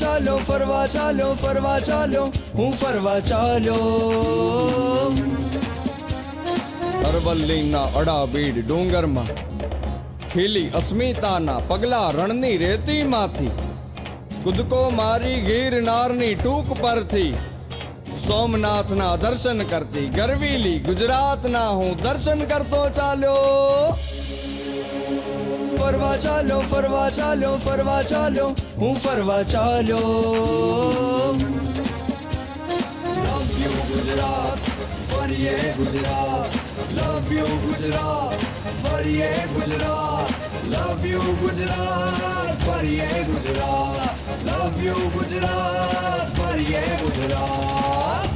ચાલો ફરવા ચાલો ફરવા ચાલો હું ફરવા ચાલ્યો. અરવલ્લીના અડાબીડ ડુંગરમાં ખીલી અસ્મિતાના પગલા રણની રેતીમાંથી કૂદકો મારી ગિરનારની ટૂંક પરથી. સોમનાથના દર્શન કરતી ગરવીલી ગુજરાતના હું દર્શન કરતો ચાલ્યો. ફરવા ચાલો ફરવા ચાલો ફરવા ચાલો હું ફરવા ચાલ્યો. લવ યુ ગુજરાત, ફરીએ ગુજરાત. લવ યુ ગુજરાત, ફરીએ ગુજરાત. લવ યુ ગુજરાત ફરીએ ગુજરાત લવ યુ ગુજરાત ફરીએ ગુજરાત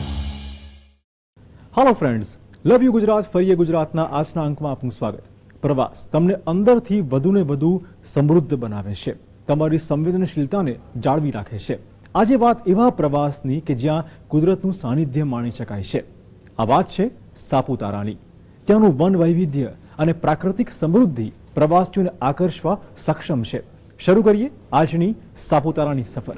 હાલો ફ્રેન્ડ્સ લવ યુ ગુજરાત ફરીએ ગુજરાતના આજના અંકમાં આપનું સ્વાગત. પ્રવાસ તમને અંદરથી વધુને વધુ સમૃદ્ધ બનાવે છે. તમારી સંવેદનશીલતાને જાળવી રાખે છે. આજે વાત એવા પ્રવાસની કે જ્યાં કુદરતનું સાનિધ્ય માણી શકાય છે. આ વાત છે સાપુતારાની. ત્યાંનું વન વૈવિધ્ય અને પ્રાકૃતિક સમૃદ્ધિ પ્રવાસીઓને આકર્ષવા સક્ષમ છે. શરૂ કરીએ આજની સાપુતારાની સફર.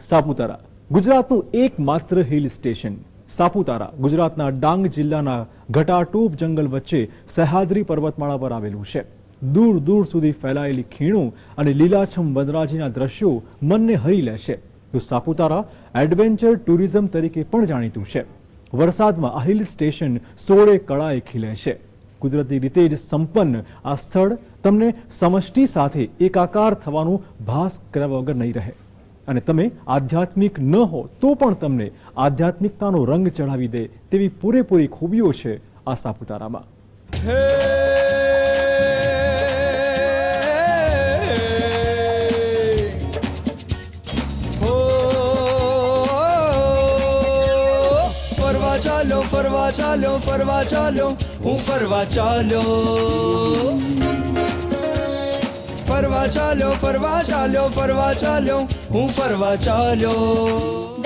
સાપુતારા, ગુજરાતનું એકમાત્ર હિલ સ્ટેશન. સાપુતારા, ગુજરાતના ડાંગ જિલ્લાના ઘટાટોપ જંગલ વચ્ચે સહ્યાદ્રી પર્વતમાળા પર આવેલું છે. દૂર દૂર સુધી ફેલાયેલી ખીણો અને લીલાછમ વનરાજીના દ્રશ્યો મનને હરી લે છે. તો સાપુતારા એડવેન્ચર ટુરિઝમ તરીકે પણ જાણીતું છે. વરસાદમાં આ હિલ સ્ટેશન સોળે કળાએ ખીલે છે. કુદરતી રીતે જ સંપન્ન આ સ્થળ તમને સમષ્ટિ સાથે એકાકાર થવાનું ભાસ કર્યા વગર નહીં રહે. અને તમે આધ્યાત્મિક ન હો તો પણ તમને આધ્યાત્મિકતાનો રંગ ચડાવી દે તેવી પૂરેપૂરી ખૂબીઓ છે આ સાપુતારામાં. ફરવા ચાલો ફરવા ચાલો હું ફરવા ચાલ્યો. ફરવા ચાલો ફરવા ચાલો ફરવા ચાલો હું ફરવા ચાલ્યો.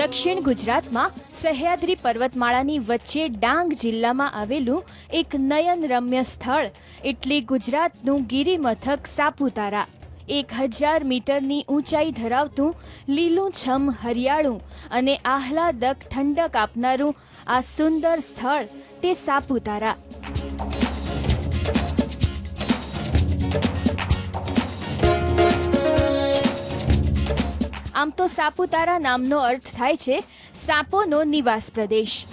દક્ષિણ ગુજરાતમાં સહ્યાદ્રી પર્વતમાળાની વચ્ચે ડાંગ જિલ્લામાં આવેલું એક નયન રમ્ય સ્થળ, એટલે ગુજરાતનું ગિરિમથક સાપુતારા. એક હજાર મીટરની ઊંચાઈ ધરાવતું લીલું છમ હરિયાળું અને આહલાદક ઠંડક આપનારું આ સુંદર સ્થળ તે સાપુતારા. આમ તો સાપુતારા નામનો અર્થ થાય છે સાપોનો નિવાસ પ્રદેશ.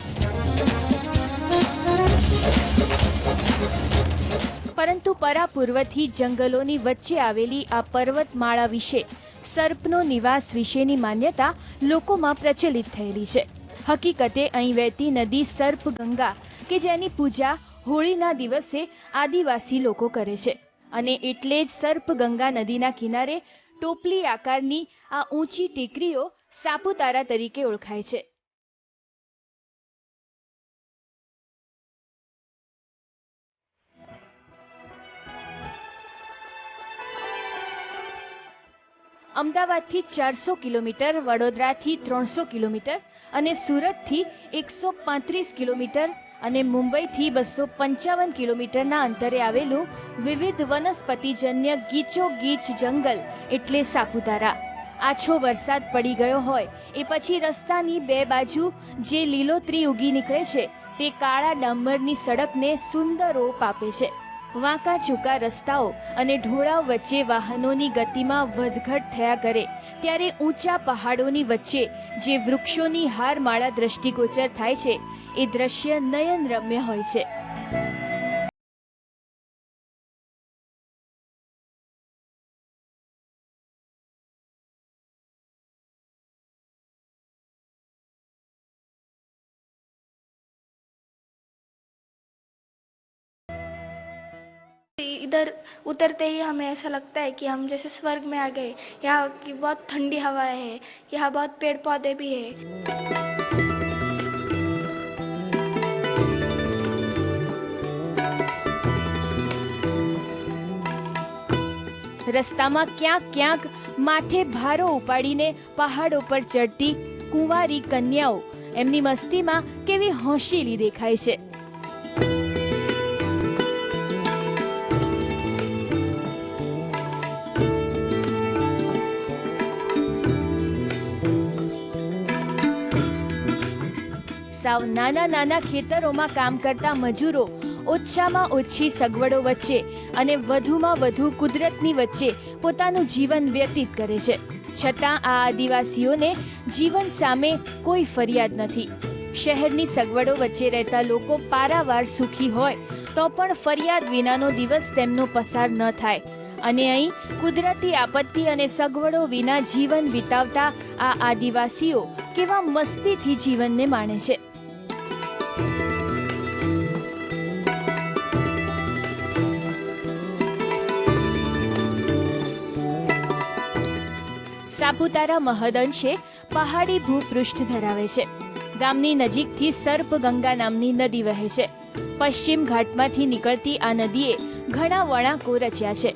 પરંતુ પરાપૂર્વથી જંગલોની વચ્ચે આવેલી આ પર્વતમાળા વિશે સર્પનો નિવાસ વિશેની માન્યતા લોકોમાં પ્રચલિત થયેલી છે. હકીકતે અહીં વહેતી નદી સર્પગંગા કે જેની પૂજા હોળીના દિવસે આદિવાસી લોકો કરે છે અને એટલે જ સર્પગંગા નદીના કિનારે ટોપલી આકારની આ ઊંચી ટેકરીઓ સાપુતારા તરીકે ઓળખાય છે. અમદાવાદથી ચારસો કિલોમીટર, વડોદરાથી ત્રણસો કિલોમીટર અને સુરતથી એકસો પાંત્રીસ કિલોમીટર અને મુંબઈથી બસો પંચાવન કિલોમીટરના અંતરે આવેલું વિવિધ વનસ્પતિજન્ય ગીચો ગીચ જંગલ એટલે સાપુતારા. આછો વરસાદ પડી ગયો હોય, એ પછી રસ્તાની બે બાજુ જે લીલોતરી ઉગી નીકળે છે, તે કાળા ડામરની સડકને સુંદર ઓપ આપે છે. વાંકા ચૂકા રસ્તાઓ અને ઢોળાવ વચ્ચે વાહનોની ગતિમાં વધઘટ થયા કરે, ત્યારે ઊંચા પહાડોની વચ્ચે જે વૃક્ષોની હારમાળા દ્રષ્ટિગોચર થાય છે, એ દ્રશ્ય નયન રમ્ય હોય છે. इधर उतरते ही हमें ऐसा लगता है कि हम जैसे स्वर्ग में आ गए यहाँ की बहुत ठंडी हवाएं हैं यहाँ बहुत पेड़ पौधे भी हैं રસ્તામાં ક્યાંક ક્યાંક માથે ભારો ઉપાડીને પહાડો પર ચડતી કુંવારી કન્યાઓ એમની મસ્તીમાં કેવી હોશીલી દેખાય છે સાવ નાના નાના ખેતરોમાં કામ કરતા મજૂરો ઓછામાં ઓછી સગવડો વચ્ચે અને વધુમાં વધુ કુદરતની વચ્ચે પોતાનું જીવન વ્યતીત કરે છે. છતાં આ આદિવાસીઓને જીવન સામે કોઈ ફરિયાદ નથી. શહેરની સગવડો વચ્ચે રહેતા લોકો પારાવાર સુખી હોય તો પણ ફરિયાદ વિનાનો દિવસ તેમનો પસાર ન થાય. અને અહીં કુદરતી આપત્તિ અને સગવડો વિના જીવન વિતાવતા આ આદિવાસીઓ કેવા મસ્તીથી જીવનને માણે છે. સાપુતારા મહદઅંશે પહાડી ભૂપૃષ્ઠ ધરાવે છે. ગામની નજીકથી સર્પગંગા નામની નદી વહે છે. પશ્ચિમ ઘાટમાંથી નીકળતી આ નદીએ ઘણા વળાંકો રચ્યા છે.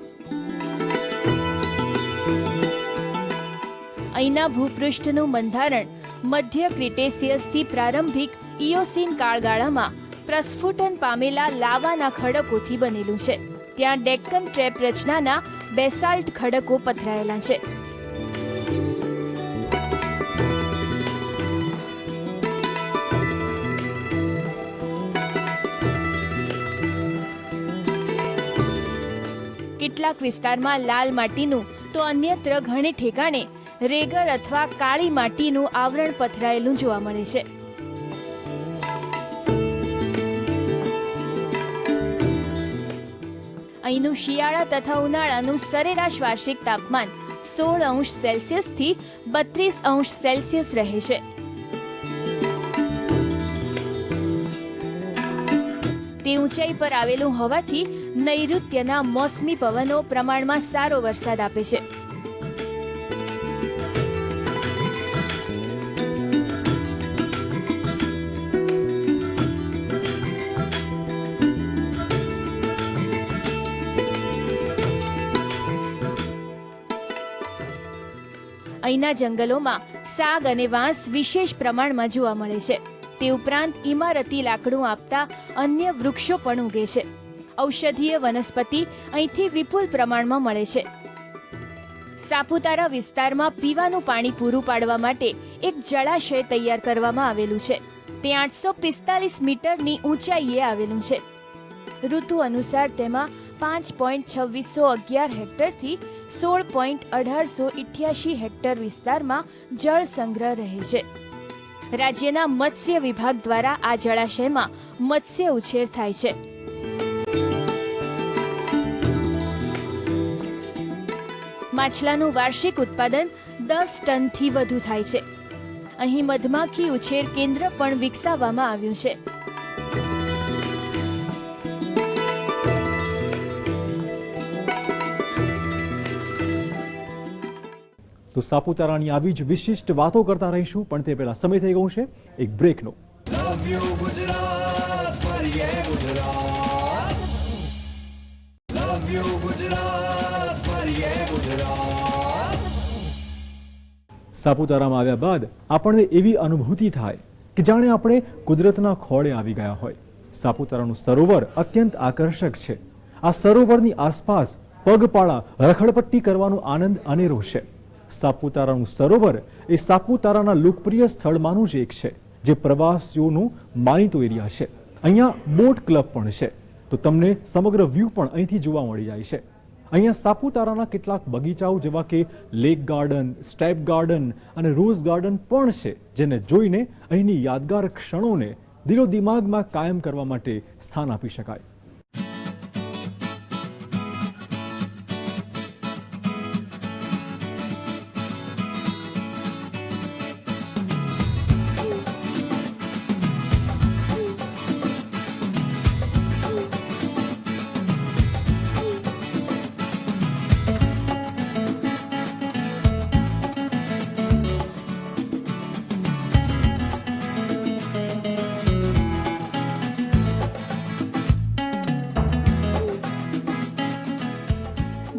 અહીંના ભૂપૃષ્ઠનું બંધારણ મધ્ય ક્રિટેસિયસથી પ્રારંભિક ઇયોસીન કાળગાળામાં પ્રસ્ફુટન પામેલા લાવાના ખડકોથી બનેલું છે. ત્યાં ડેક્કન ટ્રેપ રચનાના બેસાલ્ટ ખડકો પથરાયેલા છે. કેટલાક વિસ્તારમાં લાલ માટીનું, તો અન્યત્ર ઘણી ઠેકાણે રેગર અથવા કાળી માટીનું આવરણ પથરાયેલું જોવા મળે છે. અહીંનું શિયાળા તથા ઉનાળાનું સરેરાશ વાર્ષિક તાપમાન સોળ અંશ સેલ્સિયસથી બત્રીસ અંશ સેલ્સિયસ રહે છે. તે ઊંચાઈ પર આવેલું હોવાથી નૈઋત્યના મોસમી પવનો પ્રમાણમાં સારો વરસાદ આપે છે. અહીંના જંગલોમાં સાગ અને વાંસ વિશેષ પ્રમાણમાં જોવા મળે છે. તે ઉપરાંત ઇમારતી લાકડું આપતા અન્ય વૃક્ષો પણ ઉગે છે. ઔષધીય વનસ્પતિ અહીંથી વિપુલ પ્રમાણમાં મળે છે. સાપુતારા વિસ્તારમાં પીવાનું પાણી પૂરું પાડવા માટે એક જળાશય તૈયાર કરવામાં આવેલું છે. તે આઠસો પિસ્તાલીસ મીટરની ઊંચાઈએ આવેલું છે. ઋતુ અનુસાર તેમાં પાંચ પોઈન્ટ છવ્વીસો અગિયાર હેક્ટરથી સોળ પોઈન્ટ અઢારસો ઇઠ્યાસી હેક્ટર વિસ્તારમાં જળ સંગ્રહ રહે છે. રાજ્યના મત્સ્ય વિભાગ દ્વારા આ જળાશયમાં મત્સ્ય ઉછેર થાય છે. માછલાનું વાર્ષિક ઉત્પાદન દસ ટનથી વધુ થાય છે. અહીં મધમાખી ઉછેર કેન્દ્ર પણ વિકસાવવામાં આવ્યું છે. તો સાપુતારાની આવી જ વિશિષ્ટ વાતો કરતા રહીશું પણ તે પહેલા સમય થઈ ગયું છે એક બ્રેકનો લવ યુ ગુજરાત ફરીએ ગુજરાત લવ યુ સાપુતારામાં આવ્યા બાદ આપણને એવી અનુભૂતિ થાય કે જાણે આપણે કુદરતના ખોળે આવી ગયા હોય. સાપુતારાનું સરોવર અત્યંત આકર્ષક છે. આ સરોવરની આસપાસ પગપાળા, રખડપટ્ટી કરવાનો આનંદ અનેરો છે. સાપુતારાનું સરોવર એ સાપુતારાના લોકપ્રિય સ્થળમાંનું જ એક છે, જે પ્રવાસીઓનું માનીતો એરિયા છે. અહીંયા બોટ ક્લબ પણ છે. તો તમને સમગ્ર વ્યૂ પણ અહીંથી જોવા મળી જાય છે. અહીંયા સાપુતારાના કેટલાક બગીચાઓ જેવા કે લેક ગાર્ડન સ્ટેપ ગાર્ડન અને રોઝ ગાર્ડન પણ છે, જેને જોઈને અહીંની યાદગાર ક્ષણોને દિલો દિમાગમાં કાયમ કરવા માટે સ્થાન આપી શકાય.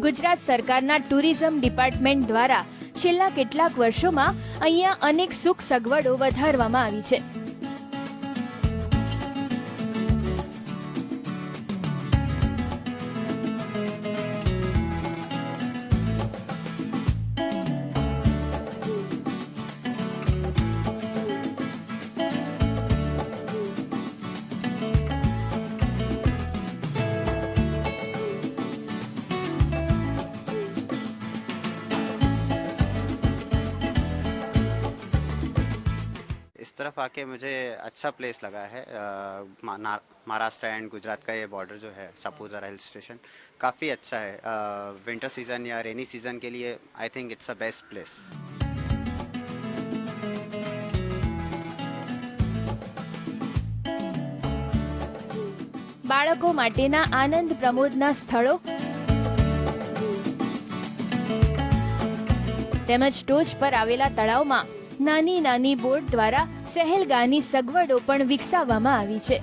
ગુજરાત સરકારના ટુરિઝમ ડિપાર્ટમેન્ટ દ્વારા છેલ્લા કેટલાક વર્ષોમાં અહીંયા અનેક સુખ સગવડો વધારવામાં આવી છે. इस तरफ आके मुझे अच्छा प्लेस लगा है अ, मा- ना- महाराष्ट्र एंड गुजरात का ये बॉर्डर जो है सापूतारा हिल स्टेशन काफ़ी अच्छा है विंटर सीज़न या रेनी सीज़न के लिए I think it's a best place બાળકો માટેના આનંદ પ્રમોદના સ્થળો તેમજ ટોચ પર આવેલા તળાવમાં નાની નાની બોટ દ્વારા સહેલગાની સગવડો પણ વિકસાવવામાં આવી છે.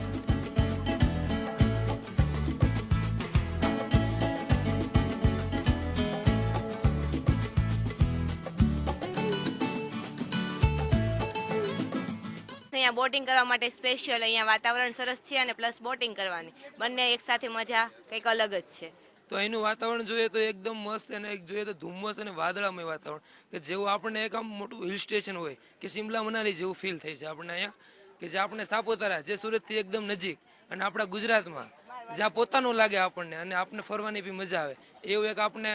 અહીંયા બોટિંગ કરવા માટે સ્પેશિયલ અહીંયા વાતાવરણ સરસ છે અને પ્લસ બોટિંગ કરવાની. બંને એકસાથે મજા કંઈક અલગ જ છે. તો એનું વાતાવરણ જોઈએ તો એકદમ મસ્ત અને એક જોઈએ તો ધુમ્મસ અને વાદળામય વાતાવરણ. કે જેવું આપણને એક આમ મોટું હિલ સ્ટેશન હોય, કે સિમલા મનાલી જેવું ફીલ થાય છે આપણને અહીંયા. કે જે આપણે સાપુતારા, જે સુરતથી એકદમ નજીક અને આપણા ગુજરાતમાં, જ્યાં પોતાનું લાગે આપણને અને આપણને ફરવાની બી મજા આવે. એવું એક આપણને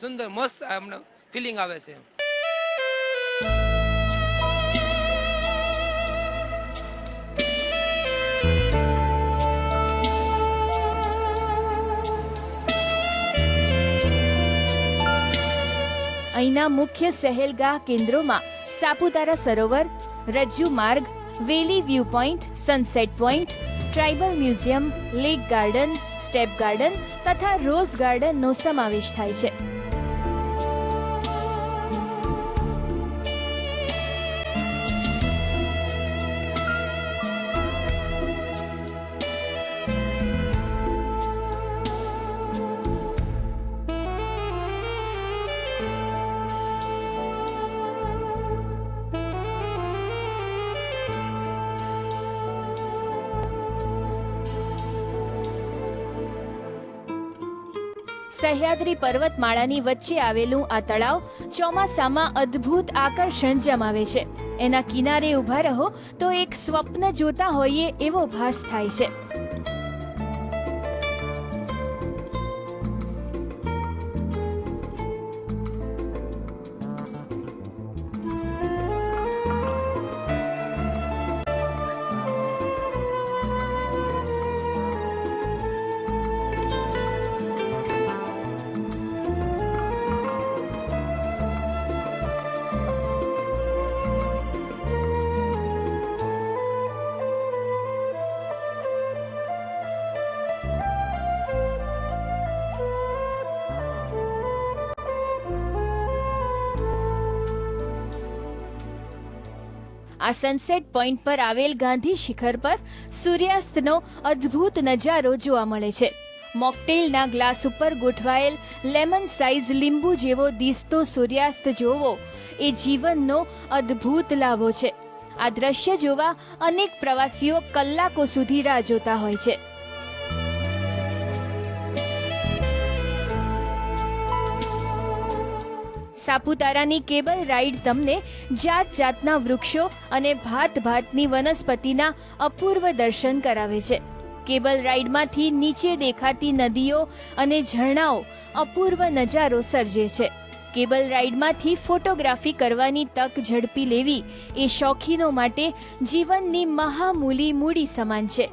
સુંદર, મસ્ત આપણે ફિલિંગ આવે છે. અહીંના મુખ્ય સહેલગાહ કેન્દ્રોમાં સાપુતારા સરોવર રજ્જુ માર્ગ, valley view point sunset point tribal museum lake garden step garden તથા રોઝ ગાર્ડનનો સમાવેશ થાય છે. સહ્યાદ્રી પર્વતમાળાની વચ્ચે આવેલું આ તળાવ ચોમાસામાં અદ્ભુત આકર્ષણ જમાવે છે. એના કિનારે ઊભા રહો તો એક સ્વપ્ન જોતા હોઈએ એવો ભાસ થાય છે. આ સનસેટ પોઈન્ટ પર આવેલ ગાંધી શિખર પર સૂર્યાસ્તનો અદ્ભુત નજારો જોવા મળે છે. મોકટેલના ગ્લાસ ઉપર ગોઠવાયેલ લેમન સાઇઝ લીંબુ જેવો દિસતો સૂર્યાસ્ત જોવો, એ જીવનનો અદ્ભુત લાભો છે. આ દ્રશ્ય જોવા અનેક પ્રવાસીઓ કલાકો સુધી રાહ જોતા હોય છે. સાપુતારાની કેબલ રાઈડ તમને જાત જાતના વૃક્ષો અને ભાત ભાતની વનસ્પતિના અપૂર્વ દર્શન કરાવે છે. કેબલ રાઈડમાંથી નીચે દેખાતી નદીઓ અને ઝરણાઓ અપૂર્વ નજારો સર્જે છે. કેબલ રાઈડમાંથી ફોટોગ્રાફી કરવાની તક ઝડપી લેવી એ શોખીનો માટે જીવનની મહામૂલી મૂડી સમાન છે.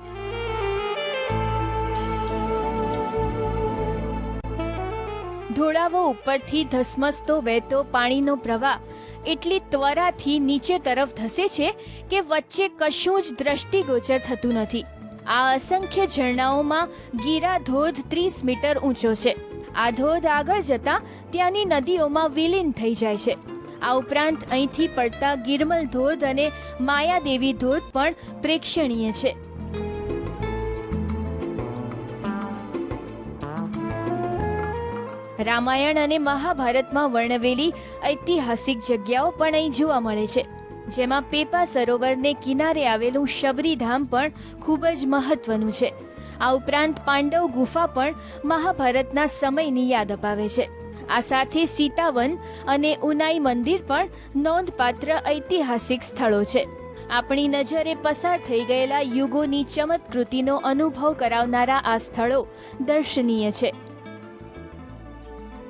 ઢોળાવો ઉપરથી ધસમસતો વહેતો પાણીનો પ્રવાહ એટલી ત્વરાથી નીચે તરફ ધસે છે કે વચ્ચે કશું જ દ્રષ્ટિગોચર થતું નથી. આ અસંખ્ય ઝરણાઓમાં ગીરા ધોધ ત્રીસ મીટર ઊંચો છે. આ ધોધ આગળ જતા ત્યાંની નદીઓમાં વિલીન થઈ જાય છે. આ ઉપરાંત અહીંથી પડતા ગિરમલ ધોધ અને માયાદેવી ધોધ પણ પ્રેક્ષણીય છે. રામાયણ અને મહાભારતમાં વર્ણવેલી ઐતિહાસિક જગ્યાઓ પણ અહીં જોવા મળે છે, જેમાં પેપા સરોવરને કિનારે આવેલું શબરીધામ પણ ખૂબ જ મહત્વનું છે. આ ઉપરાંત પાંડવ ગુફા પણ મહાભારતના સમયની યાદ અપાવે છે. આ સાથે સીતાવન અને ઉનાઈ મંદિર પણ નોંધપાત્ર ઐતિહાસિક સ્થળો છે. આપણી નજરે પસાર થઈ ગયેલા યુગોની ચમત્કૃતિનો અનુભવ કરાવનારા આ સ્થળો દર્શનીય છે.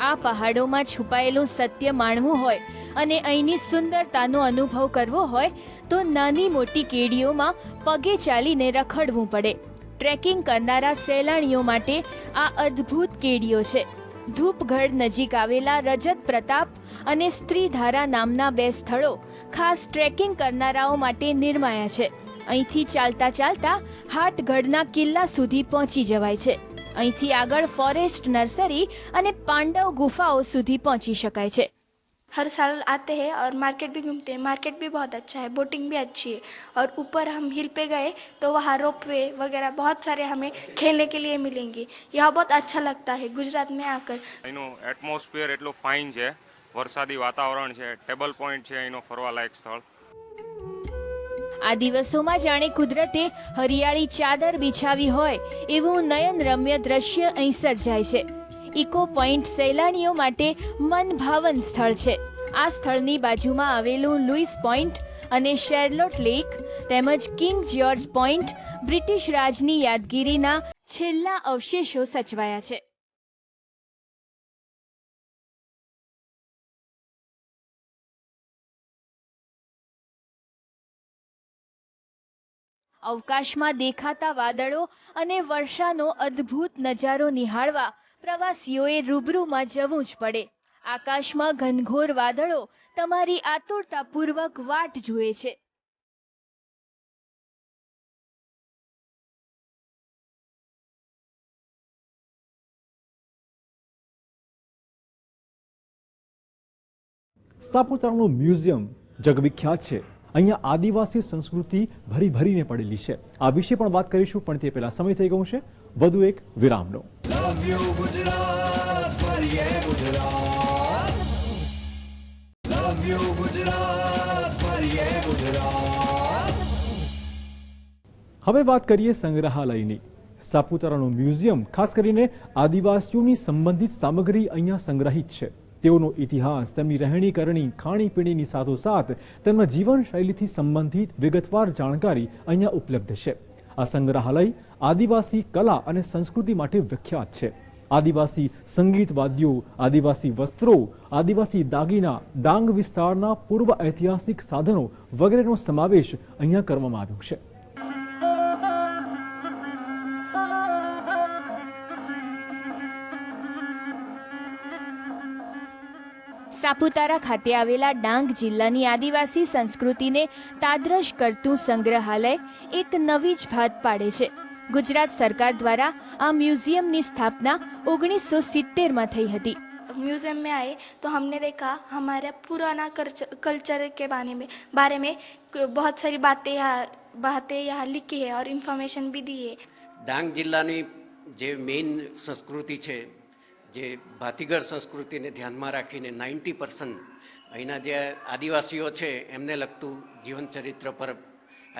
આ પહાડોમાં છુપાયેલું સત્ય માણવું હોય અને અહીંની સુંદરતાનો અનુભવ કરવો હોય, તો નાની મોટી કેડીઓમાં પગે ચાલીને રખડવું પડે. ટ્રેકિંગ કરનારા સહેલાણીઓ માટે આ અદ્ભુત કેડીઓ છે. ધૂપગઢ નજીક આવેલા રજત પ્રતાપ અને સ્ત્રીધારા નામના બે સ્થળો ખાસ ટ્રેકિંગ કરનારાઓ માટે નિર્માયા છે. અહીંથી ચાલતા ચાલતા હાટગઢના કિલ્લા સુધી પહોંચી જવાય છે. અહીંથી આગળ ફોરેસ્ટ નર્સરી અને પાંડવ ગુફાઓ સુધી પહોંચી શકાય છે हर साल आते हैं और मार्केट भी घूमते हैं मार्केट भी बहुत अच्छा है बोटिंग भी अच्छी है और ऊपर हम हिल पे गए तो वहाँ रोप वे वगैरह बहुत सारे हमें खेलने के लिए मिलेंगे यहाँ बहुत अच्छा लगता है गुजरात में आकर એનું એટમોસ્ફિયર એટલું ફાઇન છે વરસાદી વાતાવરણ છે ટેબલ પોઈન્ટ છે એનો ફરવાલાયક સ્થળ આ દિવસોમાં જાણે કુદરતે હરિયાળી ચાદર બિછાવી હોય એવું નયનરમ્ય દ્રશ્ય અહીં સર્જાય છે. ઇકો પોઈન્ટ સહેલાણીઓ માટે મનભાવન સ્થળ છે. આ સ્થળની બાજુમાં આવેલું લુઈસ પોઈન્ટ અને શેરલોટ લેક તેમજ કિંગ જ્યોર્જ પોઈન્ટ બ્રિટિશ રાજની યાદગીરીના છેલ્લા અવશેષો સચવાયા છે. અવકાશમાં દેખાતા વાદળો અને વર્ષાનો અદ્ભુત નજારો નિહાળવા પ્રવાસીઓએ રૂબરૂમાં જવું જ પડે. આકાશમાં ઘનઘોર વાદળો તમારી આતુરતાપૂર્વક વાટ જુએ છે. સાપુતારાનું મ્યુઝિયમ જગવિખ્યાત છે. અહીંયા આદિવાસી સંસ્કૃતિ ભરી ભરીને પડેલી છે. આ વિશે પણ વાત કરીશું પણ તે પહેલા સમય થઈ ગયો છે. વધુ એક વિરામનો. હવે વાત કરીએ સંગ્રહાલયની. સાપુતારાનું મ્યુઝિયમ ખાસ કરીને આદિવાસીઓની સંબંધિત સામગ્રી અહીંયા સંગ્રહિત છે. તેઓનો ઇતિહાસ, તેમની રહેણી કરણી, ખાણીપીણીની સાથોસાથ તેમના જીવનશૈલીથી સંબંધિત વિગતવાર જાણકારી અહીંયા ઉપલબ્ધ છે. આ સંગ્રહાલય આદિવાસી કલા અને સંસ્કૃતિ માટે વિખ્યાત છે. આદિવાસી સંગીત વાદ્યો આદિવાસી વસ્ત્રો, આદિવાસી દાગીના, ડાંગ વિસ્તારના પૂર્વ ઐતિહાસિક સાધનો વગેરેનો સમાવેશ અહીંયા કરવામાં આવ્યો છે. સાપુતારા ખાતે આવેલા ડાંગ જિલ્લાની આદિવાસી સંસ્કૃતિને તાદ્રશ કરતું સંગ્રહાલય એક નવી જ ભાત પાડે છે ગુજરાત સરકાર દ્વારા આ મ્યુઝિયમની સ્થાપના ઓગણીસો સિત્તેરમાં થઈ હતી म्यूज़ियम में आए तो हमने देखा हमारा पुराना कल्चर के बारे में बारे में बहुत सारी बातें यहाँ बातें यहाँ लिखी है और इन्फॉर्मेशन भी दी है ડાંગ જિલ્લાની જે મેઇન સંસ્કૃતિ છે જે ભાતીગળ સંસ્કૃતિને ધ્યાનમાં રાખીને નાઇન્ટી પર્સન્ટ અહીંના જે આદિવાસીઓ છે, એમને લગતું જીવનચરિત્ર પર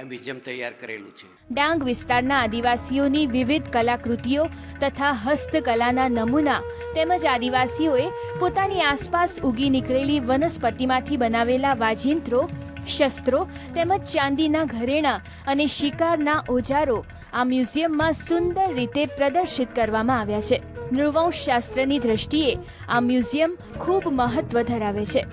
મ્યુઝિયમ તૈયાર કરેલું છે. ડાંગ વિસ્તારના આદિવાસીઓની વિવિધ કલાકૃતિઓ તથા હસ્તકલાના નમૂના તેમજ આદિવાસીઓએ પોતાની આસપાસ ઉગી નીકળેલી વનસ્પતિમાંથી બનાવેલા વાજિંત્રો, શસ્ત્રો તેમજ ચાંદીના ઘરેણાં અને શિકારના ઓજારો આ મ્યુઝિયમમાં સુંદર રીતે પ્રદર્શિત કરવામાં આવ્યા છે. નૃવંશ શાસ્ત્રની દ્રષ્ટિએ આ મ્યુઝિયમ ખૂબ મહત્વ ધરાવે છે.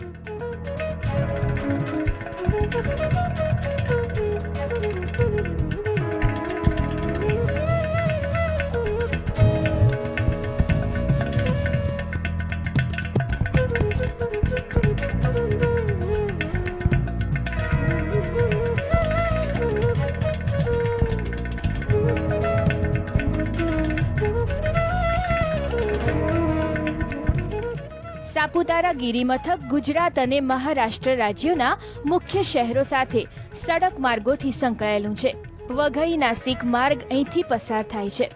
સાપુતારા ગિરિમથક ગુજરાત અને મહારાષ્ટ્ર રાજ્યોના મુખ્ય શહેરો સાથે સડક માર્ગોથી સંકળાયેલું છે. વઘઈ નાસિક માર્ગ અહીંથી પસાર થાય છે.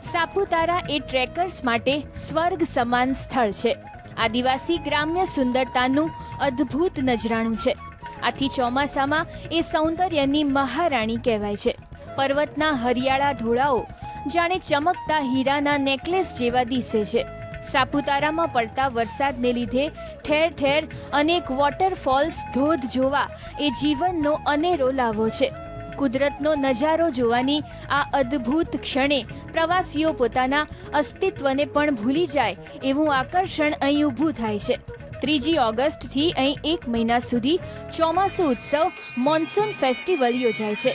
સાપુતારા એ ટ્રેકર્સ માટે સ્વર્ગ સમાન સ્થળ છે. આદિવાસી ગ્રામ્ય સુંદરતાનું અદ્ભુત નજરાણું છે. આથી ચોમાસામાં એ સૌંદર્યની મહારાણી કહેવાય છે. પર્વતના હરિયાળા ઢોળાઓ જાણે ચમકતા હીરાના નેકલેસ જેવા દિશે છે. સાપુતારામાં પડતા વરસાદને લીધે ઠેર ઠેર અનેક વોટરફોલ્સ ધોધ જોવા એ જીવનનો અનેરો લાવો છે. કુદરતનો નજારો જોવાની આ અદ્ભુત ક્ષણે પ્રવાસીઓ પોતાના અસ્તિત્વને પણ ભૂલી જાય એવું આકર્ષણ અહીં ઊભું થાય છે. ત્રીજી ઓગસ્ટથી અહીં એક મહિના સુધી ચોમાસુ ઉત્સવ મોન્સૂન ફેસ્ટિવલ યોજાય છે,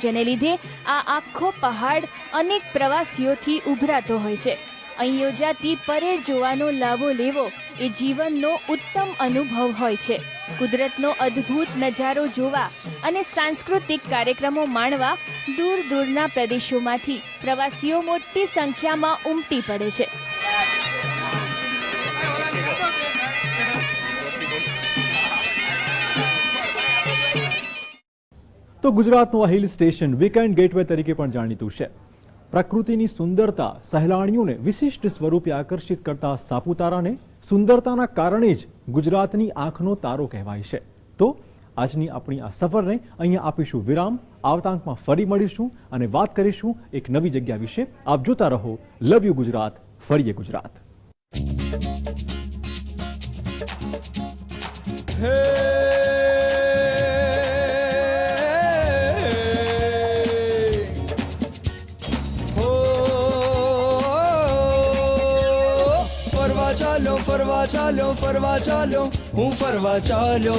જેને લીધે આ આખો પહાડ અનેક પ્રવાસીઓથી ઉભરાતો હોય છે. અહીં યોજાતી પરેડ જોવાનો લાવો લેવો એ જીવનનો ઉત્તમ અનુભવ હોય છે. કુદરતનો અદ્ભુત નજારો જોવા અને સાંસ્કૃતિક કાર્યક્રમો માણવા દૂર દૂરના પ્રદેશોમાંથી પ્રવાસીઓ મોટી સંખ્યામાં ઉમટી પડે છે. તો ગુજરાતનું આ હિલ સ્ટેશન વીકેન્ડ ગેટવે તરીકે પણ જાણીતું છે. પ્રકૃતિની સુંદરતા સહેલાણીઓને વિશિષ્ટ સ્વરૂપે આકર્ષિત કરતા સાપુતારાને સુંદરતાના કારણે જ ગુજરાતની આંખનો તારો કહેવાય છે. તો આજની આપણી આ સફરને અહીંયા આપીશું વિરામ. આવતાંકમાં ફરી મળીશું અને વાત કરીશું એક નવી જગ્યા વિશે. આપ જોતા રહો લવ યુ ગુજરાત, ફરીએ ગુજરાત. હે ફરવા ચાલો ફરવા ચાલ્યો, હું ફરવા ચાલ્યો.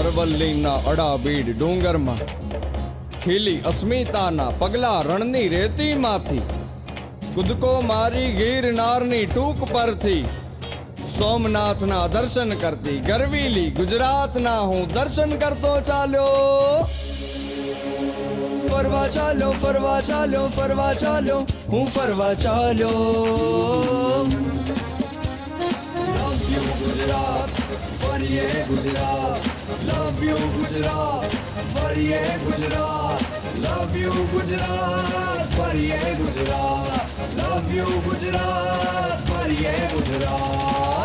અરવલ્લીના અડાબીડ ડુંગરમાં ખીલી અસ્મિતાના પગલા રણની રેતીમાંથી. કૂદકો મારી ગીરનારની ટૂંક પરથી. સોમનાથના દર્શન કરતી ગરવીલી ગુજરાતના હું દર્શન કરતો ચાલ્યો. ફરવા ચાલો ફરવા ચાલો ફરવા ચાલો, હું ફરવા ચાલો લવ યુ ગુજરાત, ફરીએ ગુજરાત. લવ યુ ગુજરાત, ફરીએ ગુજરાત. લવ યુ ગુજરાત, ફરીએ ગુજરાત. લવ યુ ગુજરાત, ફરીએ ગુજરાત.